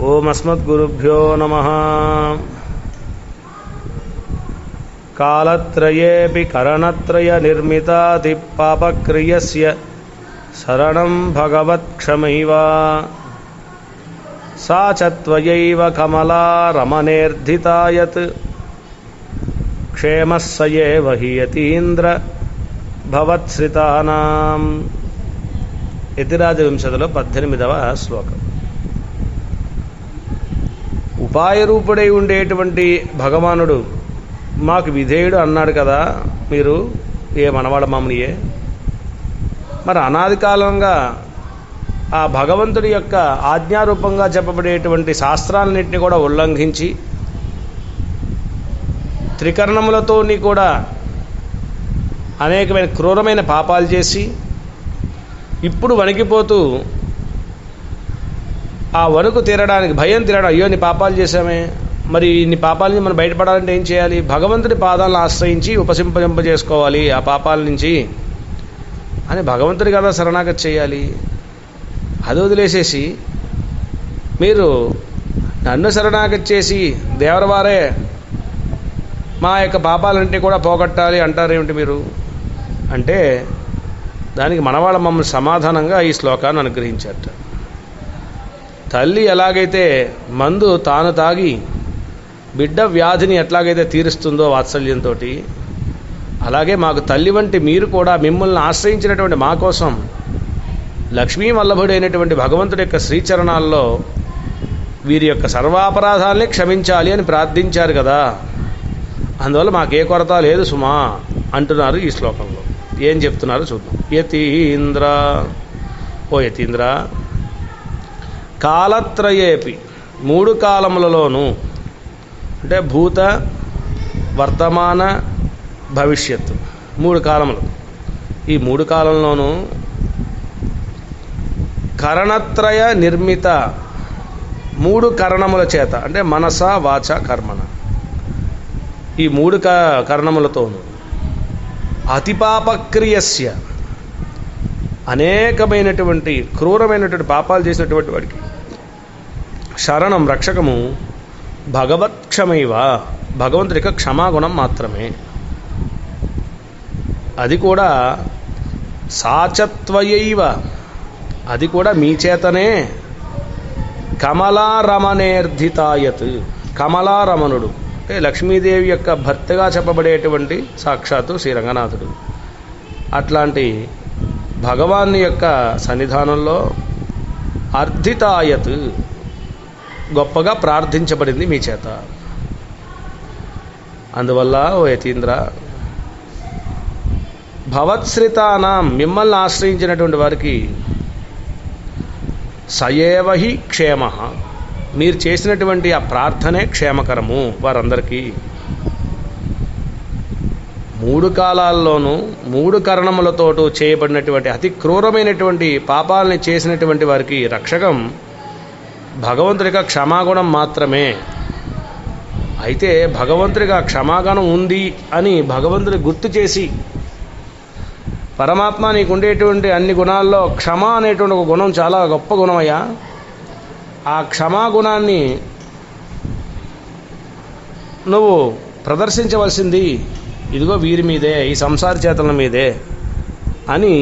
ఓం అస్మద్గురుభ్యో నమ. కాళత్రయేపి కరణత్రయ నిర్మితాది పాపక్రియస్య శరణం భగవత్క్షమైవా. సా చత్వయైవ కమలా రమణేర్ధితాయత్. క్షేమస్సయేవ హియతీంద్ర భవత్సృతానాం. యతిరాజవింశతిలో పద్దెనిమిదవ శ్లోకం. ఉపాయరూపుడై ఉండేటువంటి భగవానుడు మాకు విధేయుడు అన్నాడు కదా మీరు ఏ మనవాడ మామనియే? మరి అనాది కాలంగా ఆ భగవంతుడి యొక్క ఆజ్ఞారూపంగా చెప్పబడేటువంటి శాస్త్రాలన్నింటినీ కూడా ఉల్లంఘించి త్రికరణములతోని కూడా అనేకమైన క్రూరమైన పాపాలు చేసి ఇప్పుడు వణికిపోతూ ఆ వణుకు తీరడానికి భయం తీరడం అయ్యో నీ పాపాలు చేశామే. మరి ఇన్ని పాపాల నుంచి మనం బయటపడాలంటే ఏం చేయాలి? భగవంతుడి పాదాలను ఆశ్రయించి ఉపసింపజంప చేసుకోవాలి ఆ పాపాల నుంచి అని భగవంతుడి కదా శరణాగతి చేయాలి. అది వదిలేసేసి మీరు నన్ను శరణాగతి చేసి దేవరవారే మా యొక్క పాపాలంటే కూడా పోగొట్టాలి అంటారేమిటి మీరు? అంటే దానికి మనవాళ్ళ మమ్మల్ని సమాధానంగా ఈ శ్లోకాన్ని అనుగ్రహించారట. తల్లి ఎలాగైతే మందు తాను తాగి బిడ్డ వ్యాధిని ఎట్లాగైతే తీరుస్తుందో వాత్సల్యంతో అలాగే మాకు తల్లి వంటి మీరు కూడా మిమ్మల్ని ఆశ్రయించినటువంటి మా కోసం లక్ష్మీ వల్లభుడైనటువంటి భగవంతుడి యొక్క శ్రీచరణాల్లో వీరి యొక్క సర్వాపరాధాలని క్షమించాలి అని ప్రార్థించారు కదా. అందువల్ల మాకే కొరత లేదు సుమా అంటున్నారు ఈ శ్లోకంలో. ఏం చెప్తున్నారు చూద్దాం. యతీంద్ర ఓ యతీంద్ర కాలత్రయేపి. మూడు కాలములలోనూ అంటే భూత వర్తమాన భవిష్యత్తు. మూడు కాలములు. ఈ మూడు కాలంలోనూ కరణత్రయ నిర్మిత మూడు కరణముల చేత అంటే మనస వాచ కర్మణ. ఈ మూడు క కరణములతోనూ అతిపాపక్రియస్య అనేకమైనటువంటి క్రూరమైనటువంటి పాపాలు చేసినటువంటి వాడికి. శరణం రక్షకము భగవత్క్షమైవ. భగవంతుడి యొక్క క్షమాగుణం మాత్రమే. అది కూడా సాచత్వయైవ. అది కూడా మీ చేతనే. కమలారమణేర్ధితాయత్. కమలారమణుడు. అంటే లక్ష్మీదేవి యొక్క భర్తగా చెప్పబడేటువంటి సాక్షాత్తు శ్రీ రంగనాథుడు. అట్లాంటి భగవాన్ యొక్క సన్నిధానంలో అర్థితాయత్ గొప్పగా ప్రార్థించబడింది మీ చేత. అందువల్ల ఓ యతీంద్ర భవత్శ్రితానాం మిమ్మల్ని ఆశ్రయించినటువంటి వారికి సయేవహి క్షేమ. మీరు చేసినటువంటి ఆ ప్రార్థనే క్షేమకరము వారందరికీ. మూడు కాలాల్లోనూ మూడు కరణములతోటూ చేయబడినటువంటి అతి క్రూరమైనటువంటి పాపాలని చేసినటువంటి వారికి రక్షకం భగవంతుడిగా క్షమాగుణం మాత్రమే. అయితే భగవంతుడిగా క్షమాగుణం ఉంది అని భగవంతుడి గుర్తు చేసి పరమాత్మ నీకు ఉండేటువంటి అన్ని గుణాల్లో క్షమ అనేటువంటి ఒక గుణం చాలా గొప్ప గుణమయ్యా. ఆ క్షమాగుణాన్ని నువ్వు ప్రదర్శించవలసింది ఇదిగో వీరి మీదే ఈ సంసార చేతల మీదే అని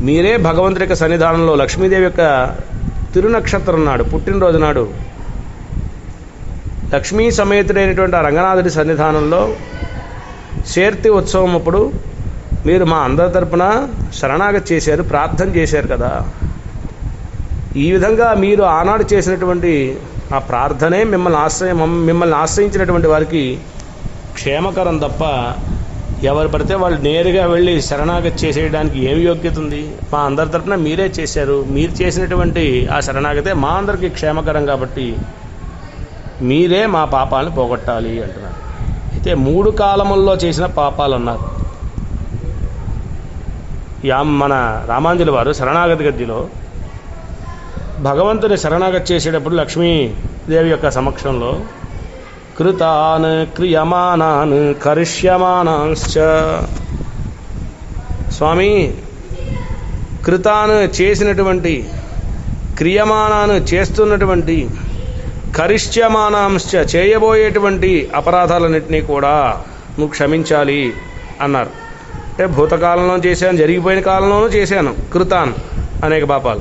మీరే భగవంతుడి యొక్క సన్నిధానంలో లక్ష్మీదేవి యొక్క తిరునక్షత్రం నాడు పుట్టినరోజు నాడు లక్ష్మీ సమేతుడైనటువంటి ఆ రంగనాథుడి సన్నిధానంలో శేర్తి ఉత్సవం అప్పుడు మీరు మా అందరి తరపున శరణాగతి చేశారు ప్రార్థన చేశారు కదా. ఈ విధంగా మీరు ఆనాడు చేసినటువంటి ఆ ప్రార్థనే మిమ్మల్ని ఆశ్రయం మిమ్మల్ని ఆశ్రయించినటువంటి వారికి క్షేమకరం తప్ప ఎవరు పడితే వాళ్ళు నేరుగా వెళ్ళి శరణాగతి చేసేయడానికి ఏమి యోగ్యత ఉంది? మా అందరి తరఫున మీరే చేశారు. మీరు చేసినటువంటి ఆ శరణాగతే మా అందరికీ క్షేమకరం కాబట్టి మీరే మా పాపాలను పోగొట్టాలి అంటున్నారు. అయితే మూడు కాలముల్లో చేసిన పాపాలు అన్నారు యా మన రామాంజుల వారు శరణాగతి గద్దిలో భగవంతుని శరణాగతి చేసేటప్పుడు లక్ష్మీదేవి యొక్క సమక్షంలో కృతాన్ క్రియమానాన్ కరిష్యమానాంశ్చ స్వామి కృతాను చేసినటువంటి క్రియమానాను చేస్తున్నటువంటి కరిష్యమానాంశ చేయబోయేటువంటి అపరాధాలన్నింటినీ కూడా నువ్వు క్షమించాలి అన్నారు. అంటే భూతకాలంలో చేశాను జరిగిపోయిన కాలంలోనూ చేశాను కృతాన్ అనేక పాపాలు.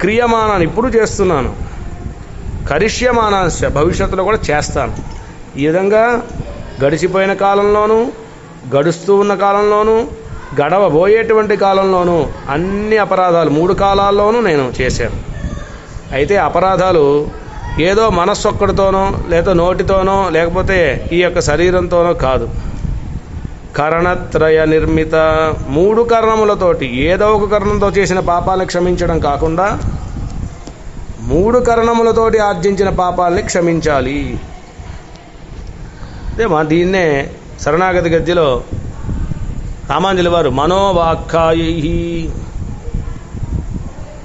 క్రియమానాన్ని ఇప్పుడు చేస్తున్నాను. కరిష్యమానాశ భవిష్యత్తులో కూడా చేస్తాను. ఈ విధంగా గడిచిపోయిన కాలంలోనూ గడుస్తూ ఉన్న కాలంలోనూ గడవబోయేటువంటి కాలంలోనూ అన్ని అపరాధాలు మూడు కాలాల్లోనూ నేను చేశాను. అయితే అపరాధాలు ఏదో మనస్సొక్కడితోనో లేదా నోటితోనో లేకపోతే ఈ యొక్క శరీరంతోనో కాదు. కరణత్రయ నిర్మిత మూడు కరణములతోటి ఏదో ఒక కరణంతో చేసిన పాపాలను క్షమించడం కాకుండా మూడు కరణములతోటి ఆర్జించిన పాపాలని క్షమించాలి. అదే మా దీన్నే శరణాగతి గద్యలో రామాంజలి వారు మనోవాక్కాయై.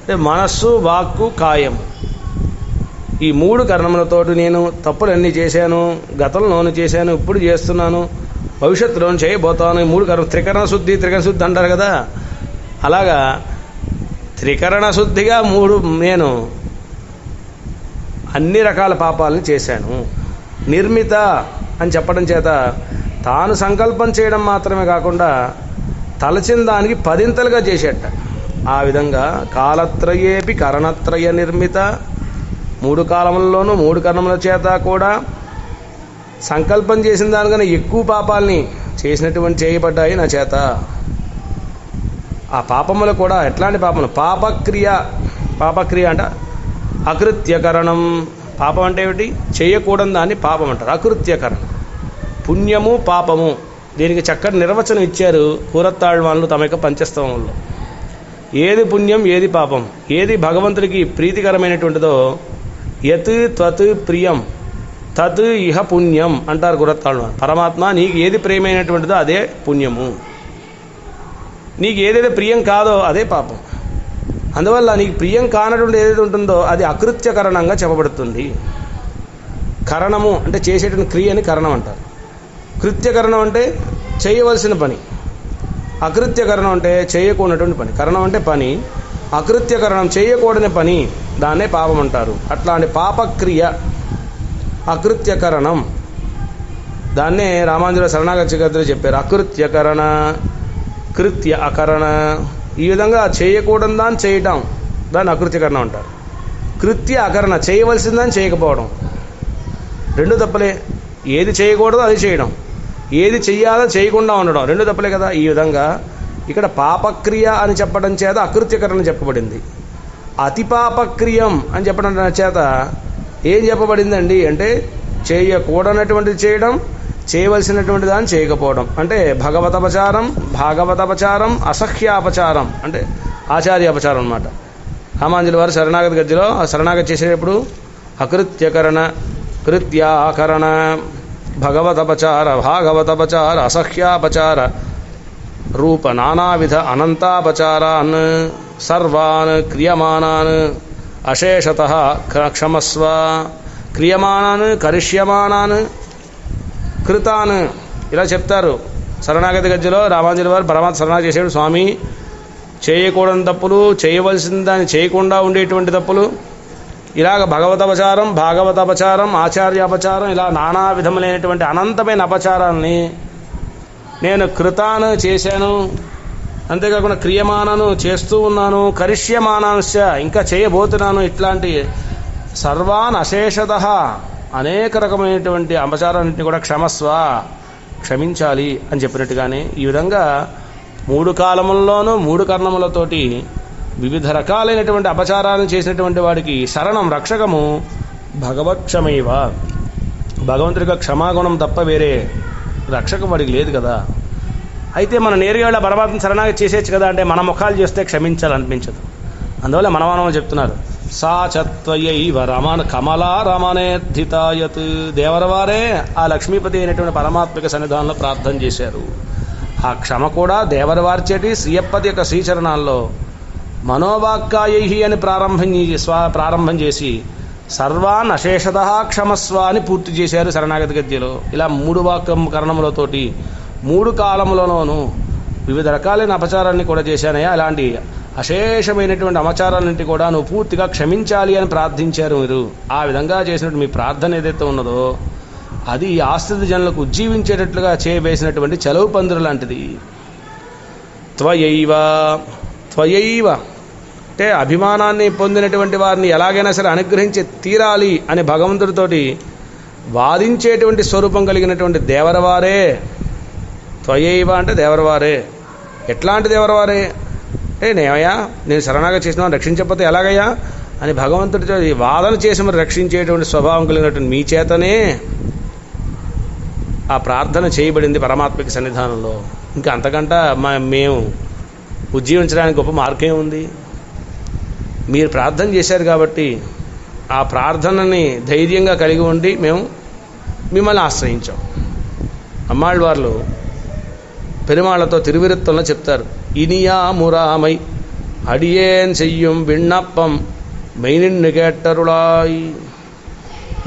అంటే మనస్సు వాక్కు కాయం. ఈ మూడు కరణములతోటి నేను తప్పులన్నీ చేశాను గతంలోను చేశాను ఇప్పుడు చేస్తున్నాను భవిష్యత్తులోను చేయబోతాను. ఈ మూడు కర్మ త్రికరణ శుద్ధి త్రికరణ శుద్ధి అంటారు కదా. అలాగా త్రికరణ శుద్ధిగా మూడు నేను అన్ని రకాల పాపాలను చేశాను. నిర్మిత అని చెప్పడం చేత తాను సంకల్పం చేయడం మాత్రమే కాకుండా తలచిన దానికి పదింతలుగా చేసేట. ఆ విధంగా కాలత్రయేపి కరణత్రయ నిర్మిత మూడు కాలములలోనూ మూడు కర్ణముల చేత కూడా సంకల్పం చేసిన దానికన్నా ఎక్కువ పాపాలని చేసినటువంటి చేయబడ్డాయి నా చేత. ఆ పాపములు కూడా ఎట్లాంటి పాపములు? పాపక్రియ. పాపక్రియ అంట అకృత్యకరణం. పాపం అంటే ఏమిటి? చేయకూడని దాన్ని పాపం అంటారు. అకృత్యకరణం. పుణ్యము పాపము. దీనికి చక్కటి నిర్వచనం ఇచ్చారు కూరత్తాళ్వాన్లు తమ యొక్క పంచస్తవంలో ఏది పుణ్యం ఏది పాపం? ఏది భగవంతుడికి ప్రీతికరమైనటువంటిదో యత్ త్వత్ ప్రియం తత్ ఇహ పుణ్యం అంటారు గురత్తాళ్వాన్ పరమాత్మ నీకు ఏది ప్రియమైనటువంటిదో అదే పుణ్యము. నీకు ఏదైతే ప్రియం కాదో అదే పాపం. అందువల్ల నీకు ప్రియం కానటువంటి ఏదైతే ఉంటుందో అది అకృత్యకరణంగా చెప్పబడుతుంది. కరణము అంటే చేసేటువంటి క్రియని కరణం అంటారు. కృత్యకరణం అంటే చేయవలసిన పని. అకృత్యకరణం అంటే చేయకూడనటువంటి పని. కరణం అంటే పని. అకృత్యకరణం చేయకూడని పని దాన్నే పాపం అంటారు. అట్లాంటి పాపక్రియ అకృత్యకరణం. దాన్నే రామాంజుల శరణాగతి గద్దలు చెప్పారు. అకృత్యకరణ కృత్య అకరణ. ఈ విధంగా చేయకూడని దాన్ని చేయటం. దాన్ని అకృత్యకరణ అంటారు. కృత్య అకరణ చేయవలసిందని చేయకపోవడం. రెండు తప్పలే. ఏది చేయకూడదో అది చేయడం. ఏది చెయ్యాలో చేయకుండా ఉండడం. రెండు తప్పలే కదా. ఈ విధంగా ఇక్కడ పాపక్రియ అని చెప్పడం చేత అకృత్యకరణ చెప్పబడింది. అతి పాపక్రియం అని చెప్పడం చేత ఏం చెప్పబడిందండి అంటే చేయకూడనటువంటిది చేయడం చేయవలసినటువంటి దాన్ని చేయకపోవడం. అంటే భగవతపచారం భాగవతపచారం అసహ్యాపచారం అంటే ఆచార్యాపచారం అనమాట రామాంజలి వారు శరణాగతి గద్యలో ఆ శరణాగతి చేసేటప్పుడు అకృత్యకరణ కృత్యాకరణ భగవతపచార భాగవతపచార అసహ్యాపచార రూప నానావిధ అనంతాపచారాన్ సర్వాన్ క్రియమానాన్ అశేషత క్షమస్వ క్రియమానాన్ కరిష్యమానాన్ కృతాన్ ఇలా చెప్తారు. శరణాగతి గజ్జలో రామాంజలి వారు పరమాత్మ శరణాగతి చేసేడు స్వామి చేయకూడని తప్పులు చేయవలసిన దాన్ని చేయకుండా ఉండేటువంటి తప్పులు. ఇలాగ భగవతపచారం భాగవతపచారం ఆచార్యాపచారం ఇలా నానా విధములైనటువంటి అనంతమైన అపచారాన్ని నేను కృతాను చేశాను. అంతేకాకుండా క్రియమానను చేస్తూ ఉన్నాను కరిష్యమానాంశ ఇంకా చేయబోతున్నాను ఇట్లాంటి సర్వాన్ అశేషత అనేక రకమైనటువంటి అపచారాన్నింటినీ కూడా క్షమస్వ క్షమించాలి అని చెప్పినట్టుగానే ఈ విధంగా మూడు కాలముల్లోనూ మూడు కర్ణములతోటి వివిధ రకాలైనటువంటి అపచారాలను చేసినటువంటి వాడికి శరణం రక్షకము భగవక్షమైవ భగవంతుడిగా క్షమాగుణం తప్ప వేరే రక్షకం వాడికి లేదు కదా. అయితే మన నేరుగా వెళ్ళి పరమాత్మ శరణాగతి చేసేయచ్చు కదా అంటే మన ముఖాలు చేస్తే క్షమించాలనిపించదు. అందువల్ల మనమానవ చెప్తున్నారు. సా చత్వయైవ రమణ కమలా రమణేద్ధితాయత్ దేవరవారే ఆ లక్ష్మీపతి అయినటువంటి పరమాత్మిక సన్నిధానంలో ప్రార్థన చేశారు. ఆ క్షమ కూడా దేవరవార్చేటి శ్రీయప్పతి యొక్క శ్రీచరణాల్లో మనోవాక్కాయై అని ప్రారంభం స్వా ప్రారంభం చేసి సర్వాన్ అశేషత క్షమస్వ అని పూర్తి చేశారు శరణాగతి గద్యలో. ఇలా మూడు వాక్యం కరణములతోటి మూడు కాలములలోనూ వివిధ రకాలైన అపచారాన్ని కూడా చేశానయ్యా. అలాంటి అశేషమైనటువంటి అమచారాలన్నింటి కూడా నువ్వు పూర్తిగా క్షమించాలి అని ప్రార్థించారు మీరు. ఆ విధంగా చేసినట్టు మీ ప్రార్థన ఏదైతే ఉన్నదో అది ఈ ఆశ్రిత జనులకు ఉజ్జీవించేటట్లుగా చేయవేసినటువంటి చెలవు పందురు లాంటిది. త్వయైవ త్వయైవ. అంటే అభిమానాన్ని పొందినటువంటి వారిని ఎలాగైనా సరే అనుగ్రహించి తీరాలి అని భగవంతుడితోటి వాదించేటువంటి స్వరూపం కలిగినటువంటి దేవరవారే. త్వయైవ అంటే దేవరవారే. ఎట్లాంటి దేవరవారే? అంటే నేమయ్యా నేను శరణాగతి చేసిన రక్షించకపోతే ఎలాగయ్యా? అని భగవంతుడితో ఈ వాదన చేసి మరి రక్షించేటువంటి స్వభావం కలిగినటువంటి మీ చేతనే ఆ ప్రార్థన చేయబడింది పరమాత్మకి సన్నిధానంలో. ఇంకా అంతకంట మా మేము ఉజ్జీవించడానికి గొప్ప మార్గం ఉంది మీరు ప్రార్థన చేశారు కాబట్టి ఆ ప్రార్థనని ధైర్యంగా కలిగి ఉండి మేము మిమ్మల్ని ఆశ్రయించాం. అమ్మాళ్ళ వాళ్ళు పెరుమాళ్ళతో తిరువిరుత్తంలో చెప్తారు. ఇనియా మురామై అడియేన్ விண்ணப்பம் విண்ணప్పం మెయినిన్ను కేట్టరులాయ్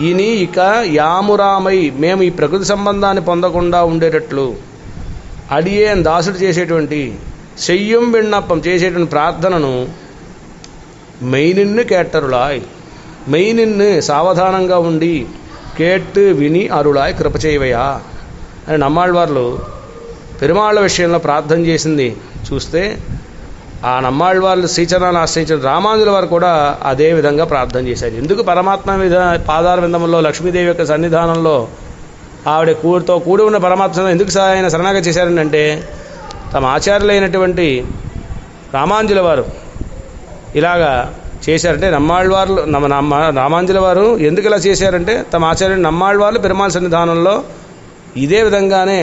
ఇని ఇక యామురామై మేము ఈ ప్రకృతి సంబంధాన్ని పొందకుండా ఉండేటట్లు అడియేన్ దాసుడు చేసేటువంటి చెయ్యం విన్నప్పం చేసేటువంటి ప్రార్థనను మెయినిన్ను కేట్టరులాయ్ మెయినిన్ను సావధానంగా ఉండి కేట్టు విని అరుళాయ్ కృపచేయవయా అని నమ్మాళ్ళవార్లు పెరుమాళ్ళ విషయంలో ప్రార్థన చేసింది చూస్తే ఆ నమ్మాళ్ళ వాళ్ళు శ్రీచరణాన్ని ఆశ్రయించిన రామానుజుల వారు కూడా అదే విధంగా ప్రార్థన చేశారు. ఎందుకు పరమాత్మ విధ పాదార విందంలో లక్ష్మీదేవి యొక్క సన్నిధానంలో ఆవిడ కూడితో కూడి ఉన్న పరమాత్మ ఎందుకు ఆయన శరణాగతి చేశారంటే తమ ఆచార్యులైనటువంటి రామాంజుల వారు ఇలాగా చేశారంటే నమ్మాళ్ళవార్లు నమ్మ నమ్మ రామాంజుల వారు ఎందుకు ఇలా చేశారంటే తమ ఆచార్యులు నమ్మాళ్ళవార్లు పెరుమాళ సన్నిధానంలో ఇదే విధంగానే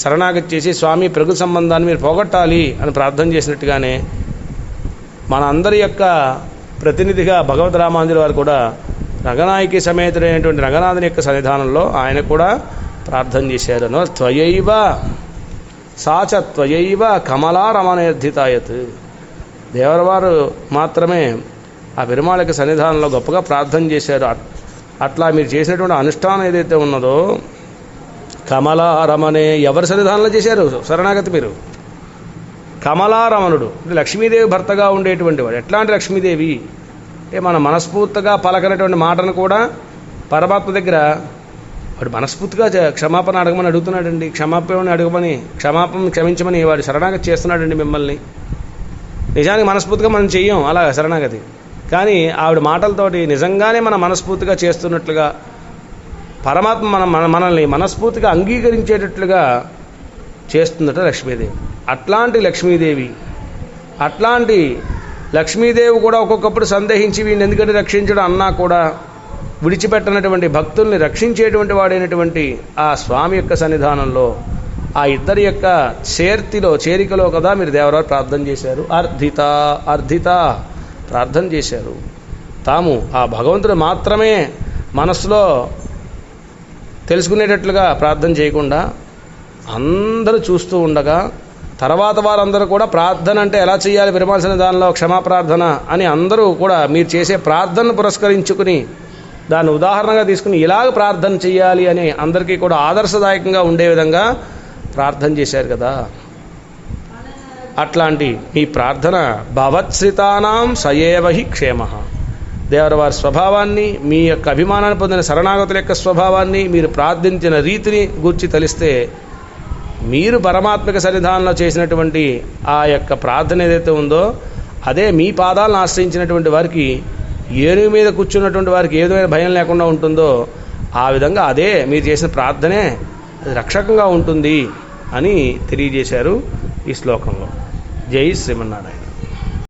శరణాగతి చేసి స్వామి ప్రకృతి సంబంధాన్ని మీరు పోగొట్టాలి అని ప్రార్థన చేసినట్టుగానే మన అందరి యొక్క ప్రతినిధిగా భగవద్ రామాంజుల వారు కూడా రంగనాయకి సమేతుడైనటువంటి రంగనాథుని యొక్క సన్నిధానంలో ఆయన కూడా ప్రార్థన చేశారు. త్వయైవ సాచ త్వయైవ కమలారమనర్థితాయత్ దేవరవారు మాత్రమే ఆ పెరుమాళ యొక్క సన్నిధానంలో గొప్పగా ప్రార్థన చేశారు. అట్- అట్లా మీరు చేసినటువంటి అనుష్ఠానం ఏదైతే ఉన్నదో కమలారమనే ఎవరి సన్నిధానంలో చేశారు? శరణాగతి మీరు. కమలారమణుడు. లక్ష్మీదేవి భర్తగా ఉండేటువంటి వాడు. ఎట్లాంటి లక్ష్మీదేవి? అంటే మన మనస్ఫూర్తిగా పలకనటువంటి మాటను కూడా పరమాత్మ దగ్గర వాడు మనస్ఫూర్తిగా క్షమాపణ అడగమని అడుగుతున్నాడండి. క్షమాపణ అడగమని క్షమాపణ క్షమించమని వాడు శరణాగతి చేస్తున్నాడండి మిమ్మల్ని. నిజానికి మనస్ఫూర్తిగా మనం చెయ్యం. అలా శరణాగతి. కానీ ఆవిడ మాటలతోటి నిజంగానే మన మనస్ఫూర్తిగా చేస్తున్నట్లుగా పరమాత్మ మన మన మనల్ని మనస్ఫూర్తిగా అంగీకరించేటట్లుగా చేస్తుందట లక్ష్మీదేవి. అట్లాంటి లక్ష్మీదేవి అట్లాంటి లక్ష్మీదేవి కూడా ఒక్కొక్కప్పుడు సందేహించి వీడిని ఎందుకంటే రక్షించడం అన్నా కూడా విడిచిపెట్టనటువంటి భక్తుల్ని రక్షించేటువంటి వాడైనటువంటి ఆ స్వామి యొక్క సన్నిధానంలో ఆ ఇద్దరి యొక్క చేర్తిలో చేరికలో కదా మీరు దేవరాలు ప్రార్థన చేశారు. అర్ధిత అర్ధిత ప్రార్థన చేశారు. తాము ఆ భగవంతుడు మాత్రమే మనసులో తెలుసుకునేటట్లుగా ప్రార్థన చేయకుండా అందరూ చూస్తూ ఉండగా తర్వాత వారందరూ కూడా ప్రార్థన అంటే ఎలా చేయాలి విరమాల్సిన దానిలో క్షమా ప్రార్థన అని అందరూ కూడా మీరు చేసే ప్రార్థనను పురస్కరించుకుని దాన్ని ఉదాహరణగా తీసుకుని ఇలాగ ప్రార్థన చేయాలి అని అందరికీ కూడా ఆదర్శదాయకంగా ఉండే విధంగా ప్రార్థన చేశారు కదా. అట్లాంటి మీ ప్రార్థన భవత్శ్రితానాం సయేవహి క్షేమ. దేవరవారి స్వభావాన్ని మీ యొక్క అభిమానాన్ని పొందిన శరణాగతుల యొక్క స్వభావాన్ని మీరు ప్రార్థించిన రీతిని గూర్చి తెలిస్తే మీరు పరమాత్మక సన్నిధానంలో చేసినటువంటి ఆ యొక్క ప్రార్థన ఏదైతే ఉందో అదే మీ పాదాలను ఆశ్రయించినటువంటి వారికి ఏనుగు మీద కూర్చున్నటువంటి వారికి ఏ విధమైన భయం లేకుండా ఉంటుందో ఆ విధంగా అదే మీరు చేసిన ప్రార్థనే రక్షకంగా ఉంటుంది అని తెలియజేశారు ఈ శ్లోకంలో. జై శ్రీమన్నారాయణ.